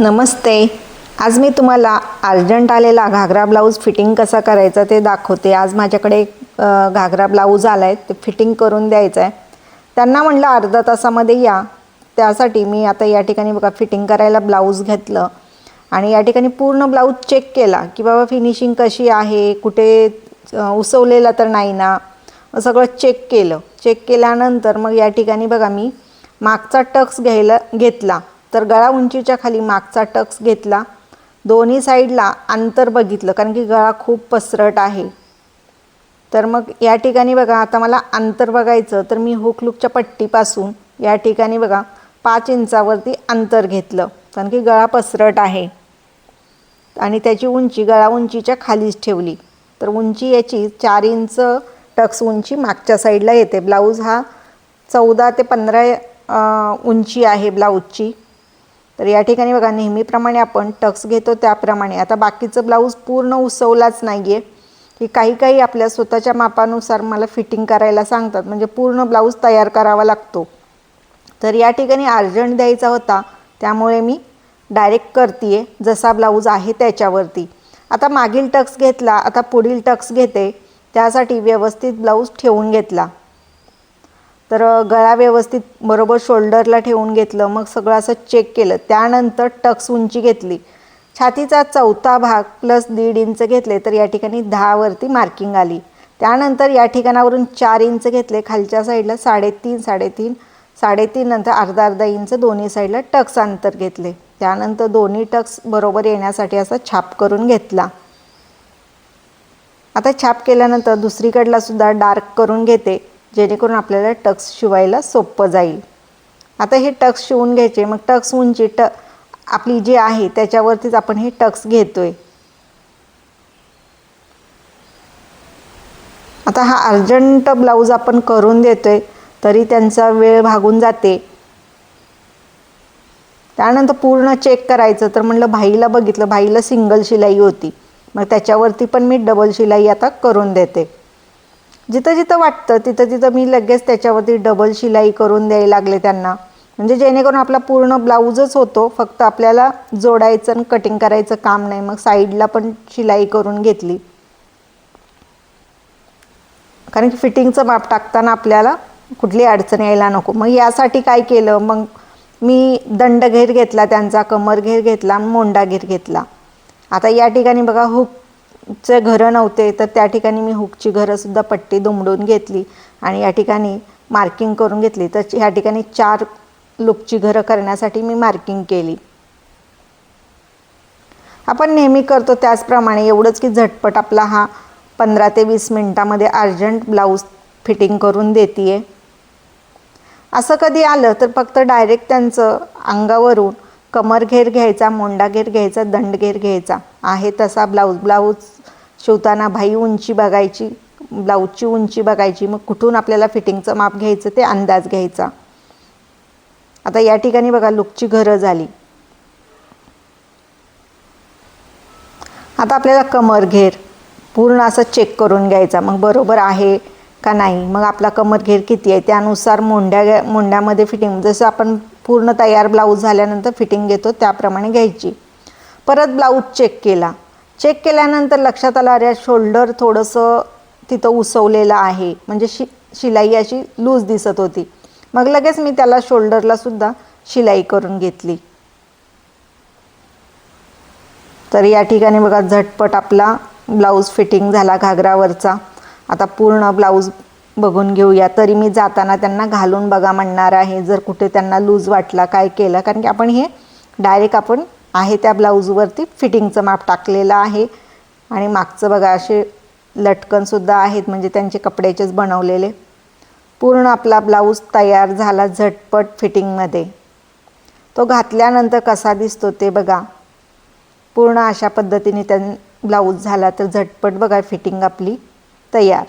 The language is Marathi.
नमस्ते. आज मी तुम्हाला अर्जंट आलेला घागरा ब्लाऊज फिटिंग कसा करायचा ते दाखवते. आज माझ्याकडे घागरा ब्लाऊज आला आहे ते फिटिंग करून द्यायचं आहे त्यांना म्हटलं अर्धा तासामध्ये या. त्यासाठी मी आता या ठिकाणी बघा फिटिंग करायला ब्लाऊज घेतलं. आणि या ठिकाणी पूर्ण ब्लाऊज चेक केला की बाबा फिनिशिंग कशी आहे कुठे उसवलेला तर नाही ना सगळं चेक केलं. चेक केल्यानंतर मग या ठिकाणी बघा मी मागचा टक्स घ्यायला घेतला. तर गळा उंचीच्या खाली मागचा टक्स घेतला. दोन्ही साईडला अंतर बघितलं कारण की गळा खूप पसरट आहे. तर मग या ठिकाणी बघा आता मला अंतर बघायचं तर मी हुक लुकच्या पट्टीपासून या ठिकाणी बघा पाच इंचावरती अंतर घेतलं कारण की गळा पसरट आहे. आणि त्याची उंची गळा उंचीच्या खालीच ठेवली. तर उंची याची चार इंच टक्स उंची मागच्या साईडला येते. ब्लाऊज हा चौदा ते पंधरा उंची आहे ब्लाऊजची. तर या ठिकाणी बघा नेहमीप्रमाणे आपण टक्स घेतो त्याप्रमाणे. आता बाकीचं ब्लाऊज पूर्ण उसवलाच नाही आहे की काही काही आपल्या स्वतःच्या मापानुसार मला फिटिंग करायला सांगतात. म्हणजे पूर्ण ब्लाऊज तयार करावा लागतो. तर या ठिकाणी अर्जंट द्यायचा होता. त्यामुळे मी डायरेक्ट करते जसा ब्लाऊज आहे त्याच्यावरती. आता मागील टक्स घेतला आता पुढील टक्स घेते. त्यासाठी व्यवस्थित ब्लाऊज ठेवून घेतला. तर गळा व्यवस्थित बरोबर शोल्डरला ठेवून घेतलं मग सगळं असं चेक केलं. त्यानंतर टक्स उंची घेतली. छातीचा चौथा भाग प्लस दीड इंच घेतले तर या ठिकाणी दहावरती मार्किंग आली. त्यानंतर या ठिकाणावरून चार इंच घेतले खालच्या साईडला साडेतीन साडेतीन साडेतीन नंतर अर्धा अर्धा इंच दोन्ही साईडला टक्स अंतर घेतले. त्यानंतर दोन्ही टक्स बरोबर येण्यासाठी असा छाप करून घेतला. आता छाप केल्यानंतर दुसरीकडला सुद्धा डार्क करून घेते. जेणेकरून आपल्याला टक्स शिवायला सोपं जाईल. आता हे टक्स शिवून घ्यायचे मग टक्स उंची ट आपली जी आहे त्याच्यावरतीच आपण हे टक्स घेतोय. आता हा अर्जंट ब्लाऊज आपण करून देतोय तरी त्यांचा वेळ भागून जाते. त्यानंतर पूर्ण चेक करायचं तर म्हणलं भाईला बघितलं भाईला सिंगल शिलाई होती. मग त्याच्यावरती पण मी डबल शिलाई आता करून देते. जिथं जिथं वाटतं तिथं तिथं मी लगेच त्याच्यावरती डबल शिलाई करून द्यायला लागले त्यांना. म्हणजे जेणेकरून आपला पूर्ण ब्लाऊजच होतो फक्त आपल्याला जोडायचं आणि कटिंग करायचं काम नाही मग साईडला पण शिलाई करून घेतली. कारण की फिटिंगचं माप टाकताना आपल्याला कुठली अडचण यायला नको. मग यासाठी काय केलं? मग मी दंड घेर घेतला त्यांचा कमर घेर घेतला मोंडा घेर घेतला. आता या ठिकाणी बघा हुक चे घरं नव्हते तर त्या ठिकाणी मी हुकची घरंसुद्धा पट्टी दुमडून घेतली आणि या ठिकाणी मार्किंग करून घेतली. तर ह्या ठिकाणी चार लुकची घरं करण्यासाठी मी मार्किंग केली. आपण नेहमी करतो त्याचप्रमाणे एवढंच की झटपट आपला हा पंधरा ते वीस मिनटामध्ये अर्जंट ब्लाऊज फिटिंग करून देते असं कधी आलं तर फक्त डायरेक्ट त्यांचं अंगावरून कमर घेर घ्यायचा मोंडा घेर घ्यायचा दंड घेर घ्यायचा. आहे तसा ब्लाऊज ब्लाऊज शिवताना भाई उंची बघायची ब्लाऊजची उंची बघायची मग कुठून आपल्याला फिटिंगचं माप घ्यायचं ते अंदाज घ्यायचा. आता या ठिकाणी बघा लुकची घरं झाली. आता आपल्याला कमर घेर पूर्ण असं चेक करून घ्यायचा मग बरोबर आहे का नाही? मग आपला कमर घेर किती आहे? त्यानुसार मोंड्या मोंड्यामध्ये फिटिंग जसं आपण पूर्ण तयार ब्लाऊज झाल्यानंतर फिटिंग घेतो त्याप्रमाणे घ्यायची. परत ब्लाऊज चेक केला. चेक केल्यानंतर लक्षात आलं अरे शोल्डर थोडंसं तिथं उसवलेलं आहे. म्हणजे शि शिलाई अशी लूज दिसत होती. मग लगेच मी त्याला शोल्डरला सुद्धा शिलाई करून घेतली. तर या ठिकाणी बघा झटपट आपला ब्लाऊज फिटिंग झाला घागरावरचा. आता पूर्ण ब्लाऊज बघून घेऊया. तरी मी जाताना त्यांना घालून बघा म्हणणार आहे जर कुठे त्यांना लूज वाटला काय केलं. कारण की आपण हे डायरेक्ट आपण आहे त्या ब्लाऊजवरती. फिटिंगचं माप टाकलेलं आहे. आणि मागचं बघा असे लटकनसुद्धा आहेत म्हणजे त्यांचे कपड्याचेच बनवलेले. पूर्ण आपला ब्लाऊज तयार झाला झटपट फिटिंगमध्ये. तो घातल्यानंतर कसा दिसतो ते बघा. पूर्ण अशा पद्धतीने त्या ब्लाऊज झाला तर झटपट बघा फिटिंग आपली तयार.